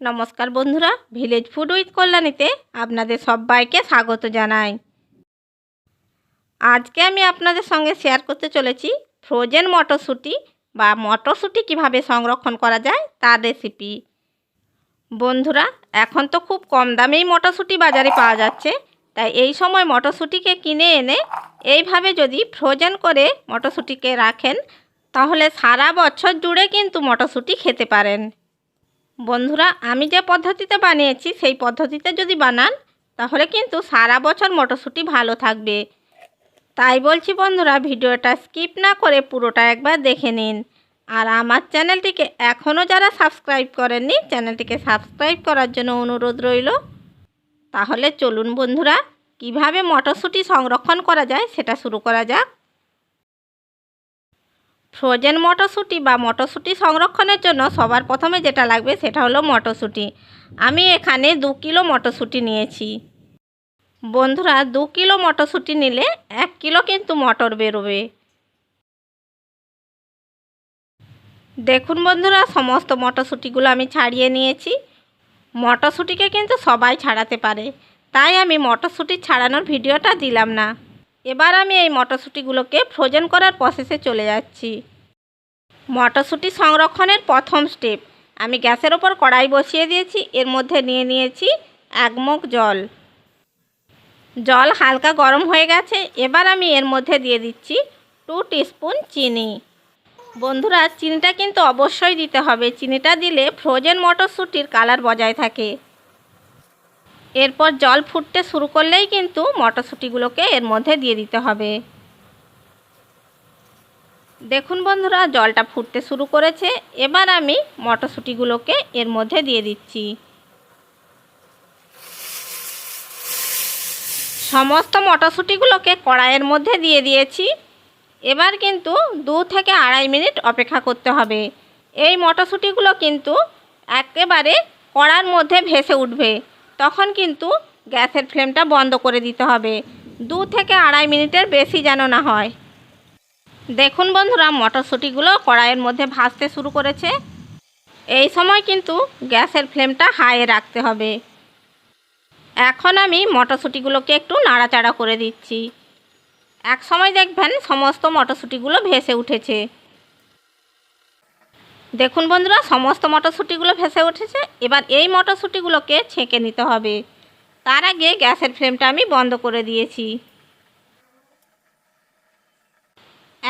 নমস্কার বন্ধুরা village food with কল্যাণীতে আপনাদের সবাইকে স্বাগত জানাই। আজকে আমি আপনাদের সঙ্গে শেয়ার করতে চলেছি ফ্রোজেন মটরশুঁটি বা মটরশুঁটি কীভাবে সংরক্ষণ করা যায় তার রেসিপি বন্ধুরা, এখন তো খুব কম দামেই মটরশুঁটি বাজারে পাওয়া যাচ্ছে, তাই এই সময় মটরশুঁটিকে কিনে এনে এইভাবে যদি ফ্রোজেন করে মটরশুঁটিকে রাখেন, তাহলে সারা বছর জুড়ে কিন্তু মটরশুঁটি খেতে পারেন। বন্ধুরা, আমি যে পদ্ধতিতে বানিয়েছি, সেই পদ্ধতিতে যদি বানান, তাহলে কিন্তু সারা বছর মটরশুঁটি ভালো থাকবে। তাই বলছি বন্ধুরা, ভিডিওটা স্কিপ না করে পুরোটা একবার দেখে নিন। আর আমার চ্যানেলটিকে এখনও যারা সাবস্ক্রাইব করেননি, চ্যানেলটিকে সাবস্ক্রাইব করার জন্য অনুরোধ রইল। তাহলে চলুন বন্ধুরা, কীভাবে মটরশুঁটি সংরক্ষণ করা যায়, সেটা শুরু করা যাক। ফ্রোজেন মটরশুঁটি বা মটরশুঁটি সংরক্ষণের জন্য সবার প্রথমে যেটা লাগবে সেটা হলো মটরশুঁটি। আমি এখানে দু কিলো মটরশুঁটি নিয়েছি। বন্ধুরা, দু কিলো মটরশুঁটি নিলে এক কিলো কিন্তু মটর বেরোবে। দেখুন বন্ধুরা, সমস্ত মটরশুঁটিগুলো আমি ছাড়িয়ে নিয়েছি। মটরশুঁটিকে কিন্তু সবাই ছাড়াতে পারে। তাই আমি মটরশুঁটি ছাড়ানোর ভিডিওটা দিলাম না। এবার আমি এই মটরশুঁটিগুলোকে ফ্রোজেন করার প্রসেসে চলে যাচ্ছি। মটরশুঁটি সংরক্ষণের প্রথম স্টেপ আমি গ্যাসের ওপর কড়াই বসিয়ে দিয়েছি, এর মধ্যে নিয়ে নিয়েছি এক মুখ জল। জল হালকা গরম হয়ে গেছে, এবার আমি এর মধ্যে দিয়ে দিচ্ছি টু টিস্পুন চিনি। বন্ধুরা, চিনিটা কিন্তু অবশ্যই দিতে হবে। চিনিটা দিলে ফ্রোজেন মটরশুঁটির কালার বজায় থাকে। এরপর জল ফুটতে শুরু করলেই কিন্তু মটরশুঁটিগুলোকে এর মধ্যে দিয়ে দিতে হবে। দেখুন বন্ধুরা, জলটা ফুটতে শুরু করেছে। এবার আমি মটরশুঁটিগুলোকে এর মধ্যে দিয়ে দিচ্ছি। সমস্ত মটরশুঁটিগুলোকে কড়াইয়ের মধ্যে দিয়ে দিয়েছি। এবার কিন্তু দু থেকে আড়াই মিনিট অপেক্ষা করতে হবে। এই মটরশুঁটিগুলো কিন্তু একেবারে কড়ার মধ্যে ভেসে উঠবে। তখন কিন্তু গ্যাসের ফ্লেমটা বন্ধ করে দিতে হবে। দু থেকে আড়াই মিনিটের বেশি যেন না হয়। দেখুন বন্ধুরা, মটরশুঁটিগুলো কড়াইয়ের মধ্যে ভাজতে শুরু করেছে। এই সময় কিন্তু গ্যাসের ফ্লেমটা হাইয়ে রাখতে হবে। এখন আমি মটরশুঁটিগুলোকে একটু নাড়াচাড়া করে দিচ্ছি। এক সময় দেখবেন সমস্ত মটরশুঁটিগুলো ভেসে উঠেছে। দেখুন বন্ধুরা, সমস্ত মটরশুঁটিগুলো ভেসে উঠেছে। এবার এই মটরশুঁটিগুলোকে ছেঁকে নিতে হবে। তার আগে গ্যাসের ফ্লেমটা আমি বন্ধ করে দিয়েছি।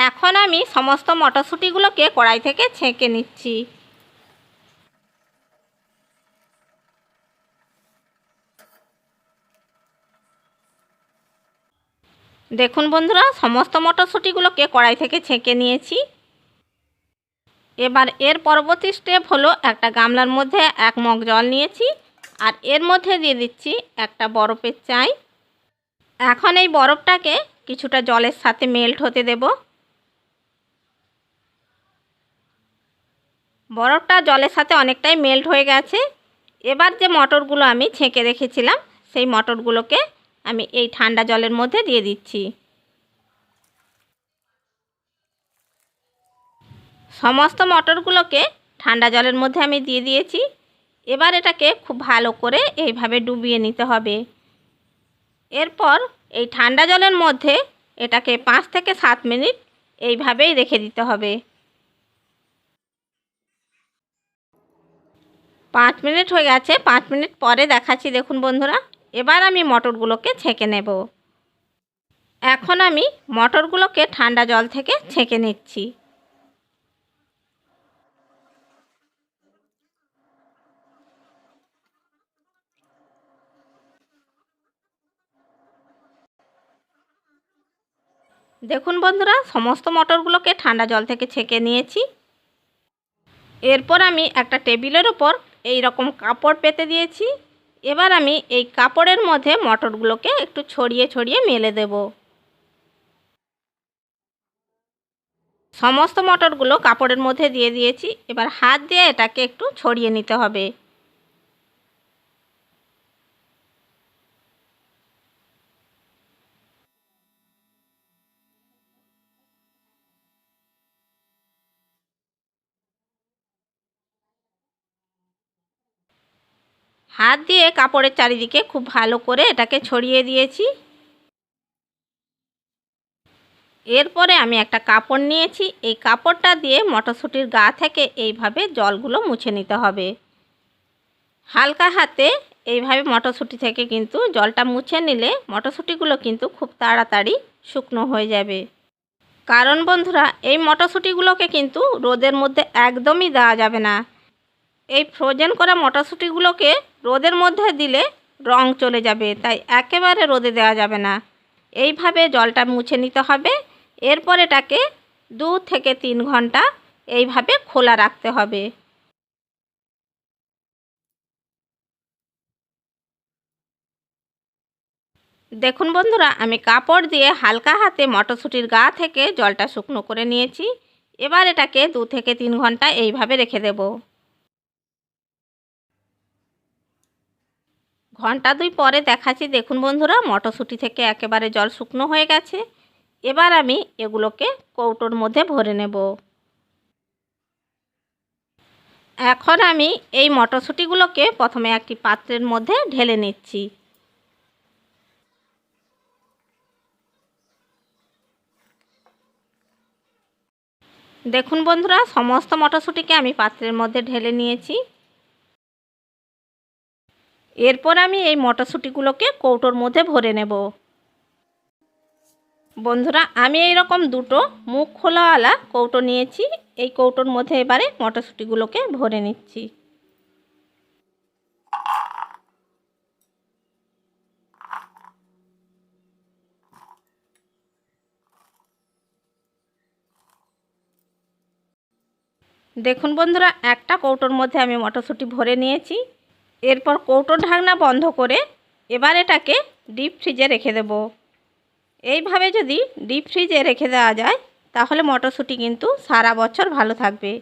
এখন আমি সমস্ত মটরশুঁটিগুলোকে কড়াই থেকে ছেঁকে নিচ্ছি। দেখুন বন্ধুরা, সমস্ত মটরশুঁটিগুলোকে কড়াই থেকে ছেঁকে নিয়েছি। এবার এর পরবর্তী স্টেপ হলো একটা গামলার মধ্যে এক মগ জল নিয়েছি, আর এর মধ্যে দিয়ে দিচ্ছি একটা বরফের চাই। এখন এই বরফটাকে কিছুটা জলের সাথে মেল্ট হতে দেব। বরফটা জলের সাথে অনেকটাই মেল্ট হয়ে গেছে। এবার যে মটরগুলো আমি ছেঁকে রেখেছিলাম, সেই মটরগুলোকে আমি এই ঠান্ডা জলের মধ্যে দিয়ে দিচ্ছি। সমস্ত মটরগুলোকে ঠান্ডা জলের মধ্যে আমি দিয়ে দিয়েছি। এবার এটাকে খুব ভালো করে এইভাবে ডুবিয়ে নিতে হবে। এরপর এই ঠান্ডা জলের মধ্যে এটাকে পাঁচ থেকে সাত মিনিট এইভাবেই রেখে দিতে হবে। পাঁচ মিনিট হয়ে গেছে, পাঁচ মিনিট পরে দেখাচ্ছি দেখুন বন্ধুরা। এবার আমি মটরগুলোকে ছেঁকে নেব। এখন আমি মটরগুলোকে ঠান্ডা জল থেকে ছেঁকে নিচ্ছি। দেখুন বন্ধুরা, সমস্ত মটরগুলোকে ঠান্ডা জল থেকে ছেঁকে নিয়েছি। এরপর আমি একটা টেবিলের ওপর এই রকম কাপড় পেতে দিয়েছি। এবার আমি এই কাপড়ের মধ্যে মটরগুলোকে একটু ছড়িয়ে ছড়িয়ে মেলে দেব। সমস্ত মটরগুলো কাপড়ের মধ্যে দিয়ে দিয়েছি। এবার হাত দিয়ে এটাকে একটু ছড়িয়ে নিতে হবে। হাত দিয়ে কাপড়ের চারিদিকে খুব ভালো করে এটাকে ছড়িয়ে দিয়েছি। এরপরে আমি একটা কাপড় নিয়েছি। এই কাপড়টা দিয়ে মটরশুঁটির গা থেকে এইভাবে জলগুলো মুছে নিতে হবে। হালকা হাতে এইভাবে মটরশুঁটি থেকে কিন্তু জলটা মুছে নিলে মটরশুঁটিগুলো কিন্তু খুব তাড়াতাড়ি শুকনো হয়ে যাবে। কারণ বন্ধুরা, এই মটরশুঁটিগুলোকে কিন্তু রোদের মধ্যে একদমই দেওয়া যাবে না। এই ফ্রোজেন করা মটরশুঁটিগুলোকে রোদের মধ্যে দিলে রং চলে যাবে, তাই একেবারে রোদে দেওয়া যাবে না। এইভাবে জলটা মুছে নিতে হবে। এরপর এটাকে দু থেকে তিন ঘণ্টা এইভাবে খোলা রাখতে হবে। দেখুন বন্ধুরা, আমি কাপড় দিয়ে হালকা হাতে মটরশুঁটির গা থেকে জলটা শুকনো করে নিয়েছি। এবার এটাকে দু থেকে তিন ঘণ্টা এইভাবে রেখে দেব। ঘণ্টা দুই পরে দেখাচ্ছি। দেখুন বন্ধুরা, মটরশুঁটি থেকে একেবারে জল শুকনো হয়ে গেছে। এবার আমি এগুলোকে কৌটোর মধ্যে ভরে নেব। এখন আমি এই মটরশুঁটিগুলোকে প্রথমে একটি পাত্রের মধ্যে ঢেলে নিচ্ছি। দেখুন বন্ধুরা, সমস্ত মটরশুঁটিকে আমি পাত্রের মধ্যে ঢেলে নিয়েছি। এরপর আমি এই মটরশুঁটিগুলোকে কৌটোর মধ্যে ভরে নেব। বন্ধুরা, আমি এই রকম দুটো মুখ খোলাওয়ালা কৌটো নিয়েছি। এই কৌটোর মধ্যে এবারে মটরশুঁটিগুলোকে ভরে নিচ্ছি। দেখুন বন্ধুরা, একটা কৌটোর মধ্যে আমি মটরশুঁটি ভরে নিয়েছি। এরপর কৌটোর ঢাকনা বন্ধ করে এবার এটাকে ডিপ ফ্রিজে রেখে দেব। এইভাবে যদি ডিপ ফ্রিজে রেখে দেওয়া যায়, তাহলে মটরশুঁটি কিন্তু সারা বছর ভালো থাকবে।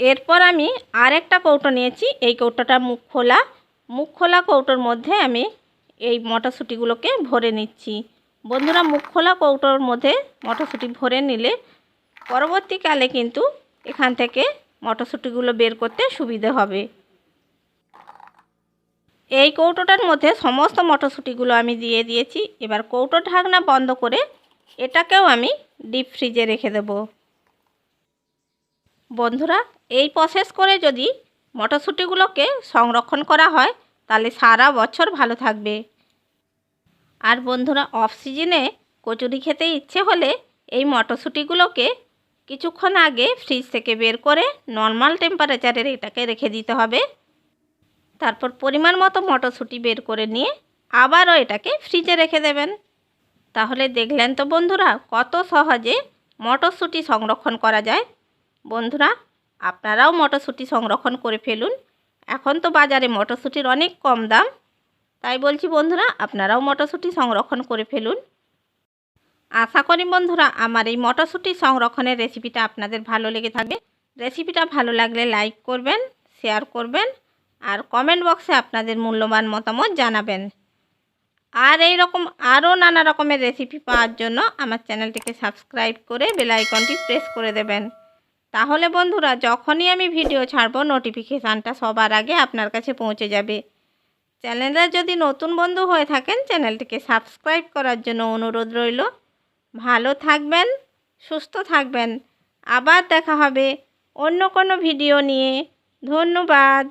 এরপর আমি আরেকটা কৌটো নিয়েছি, এই কৌটোটা মুখ খোলা। মুখ খোলা কৌটোর মধ্যে আমি এই মটরশুঁটিগুলোকে ভরে নিচ্ছি। বন্ধুরা, মুখ খোলা কৌটোর মধ্যে মটরশুঁটি ভরে নিলে পরবর্তীকালে কিন্তু এখান থেকে মটরশুঁটিগুলো বের করতে সুবিধে হবে। এই কৌটোটার মধ্যে সমস্ত মটরশুঁটিগুলো আমি দিয়ে দিয়েছি। এবার কৌটো ঢাকনা বন্ধ করে এটাকেও আমি ডিপ ফ্রিজে রেখে দেব। বন্ধুরা, এই প্রসেস করে যদি মটরশুঁটিগুলোকে সংরক্ষণ করা হয়, তাহলে সারা বছর ভালো থাকবে। আর বন্ধুরা অফ সিজনে কচুরি খেতে ইচ্ছে হলে এই মটরশুঁটিগুলোকে কিছুক্ষণ আগে ফ্রিজ থেকে বের করে নর্মাল টেম্পারেচারে এটাকে রেখে দিতে হবে। তারপর পরিমাণ মতো মটরশুঁটি বের করে নিয়ে আবারও এটাকে ফ্রিজে রেখে দেবেন। তাহলে দেখলেন তো বন্ধুরা, কত সহজে মটরশুঁটি সংরক্ষণ করা যায়। বন্ধুরা, আপনারাও মটরশুঁটি সংরক্ষণ করে ফেলুন। এখন তো বাজারে মটরশুঁটির অনেক কম দাম। তাই বলছি বন্ধুরা, আপনারাও মটরশুঁটি সংরক্ষণ করে ফেলুন। আশা করি বন্ধুরা, আমার এই মটরশুঁটি সংরক্ষণের রেসিপিটা আপনাদের ভালো লেগে থাকবে। রেসিপিটা ভালো লাগলে লাইক করবেন, শেয়ার করবেন। আর কমেন্ট বক্সে আপনাদের মূল্যবান মতামত জানাবেন। আর এই রকম আরও নানা রকমের রেসিপি পাওয়ার জন্য আমার চ্যানেলটিকে সাবস্ক্রাইব করে বেল আইকনটি প্রেস করে দেবেন। তাহলে বন্ধুরা, যখনই আমি ভিডিও ছাড়ব নোটিফিকেশানটা সবার আগে আপনার কাছে পৌঁছে যাবে। চ্যানেলে যদি নতুন বন্ধু হয়ে থাকেন, চ্যানেলটিকে সাবস্ক্রাইব করার জন্য অনুরোধ রইল। ভালো থাকবেন, সুস্থ থাকবেন। আবার দেখা হবে অন্য কোনো ভিডিও নিয়ে। ধন্যবাদ।